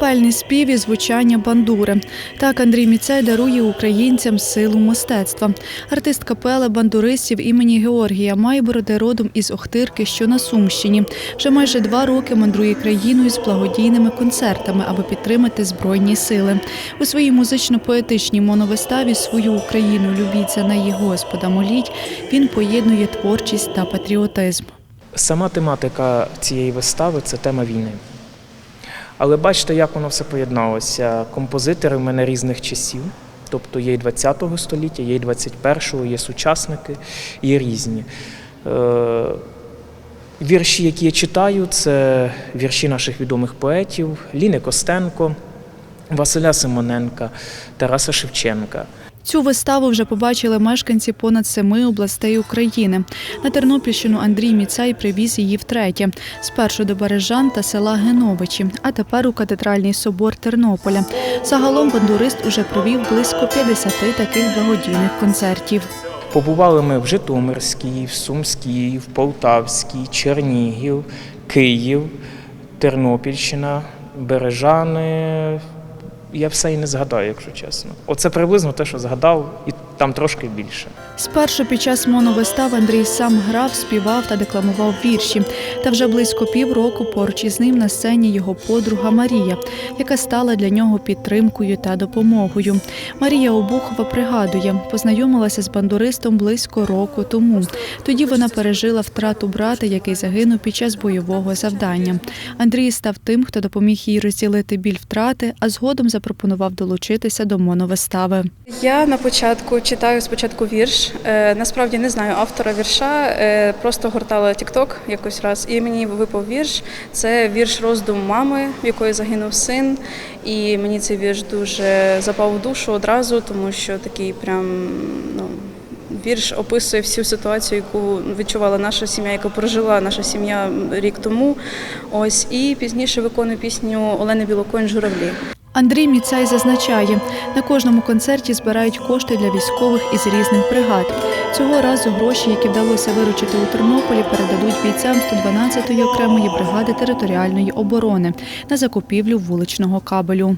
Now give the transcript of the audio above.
Ніжний спів і звучання бандури. Так Андрій Міцей дарує українцям силу мистецтва. Артист капели бандуристів імені Георгія Майбороди родом із Охтирки, що на Сумщині. Вже майже два роки мандрує країною з благодійними концертами, аби підтримати збройні сили. У своїй музично-поетичній моновиставі свою Україну любіть за неї Господа моліть. Він поєднує творчість та патріотизм. Сама тематика цієї вистави це тема війни. Але бачите, як воно все поєдналося. Композитори в мене різних часів, тобто є і 20-го століття, є і 21-го, є сучасники, є різні. Е, Вірші, які я читаю, це вірші наших відомих поетів Ліни Костенко, Василя Симоненка, Тараса Шевченка. Цю виставу вже побачили мешканці понад семи областей України. На Тернопільщину Андрій Міцай привіз її втретє. Спершу до Бережан та села Геновичі, а тепер у катедральний собор Тернополя. Загалом бандурист уже провів близько 50 таких благодійних концертів. Побували ми в Житомирській, в Сумській, в Полтавській, Чернігів, Київ, Тернопільщина, Бережани. Я все і не згадаю, якщо чесно. Оце приблизно те, що згадав, і там трошки більше. Спершу під час моновистав Андрій сам грав, співав та декламував вірші. Та вже близько півроку поруч із ним на сцені його подруга Марія, яка стала для нього підтримкою та допомогою. Марія Обухова пригадує, познайомилася з бандуристом близько року тому. Тоді вона пережила втрату брата, який загинув під час бойового завдання. Андрій став тим, хто допоміг їй розділити біль втрати, а згодом запропонував долучитися до моновистави. Я на початку читаю спочатку вірш. Е, насправді не знаю автора вірша, е, просто гортала TikTok якось раз, і мені випав вірш. Це вірш роздум мами, в якої загинув син. І мені цей вірш дуже запав в душу одразу, тому що такий прям ну. Вірш описує всю ситуацію, яку відчувала наша сім'я, яку прожила наша сім'я рік тому. Ось і пізніше виконую пісню Олени Білоконь Журавлі. Андрій Міцай зазначає, на кожному концерті збирають кошти для військових із різних бригад. Цього разу гроші, які вдалося виручити у Тернополі, передадуть бійцям 112-ї окремої бригади територіальної оборони на закупівлю вуличного кабелю.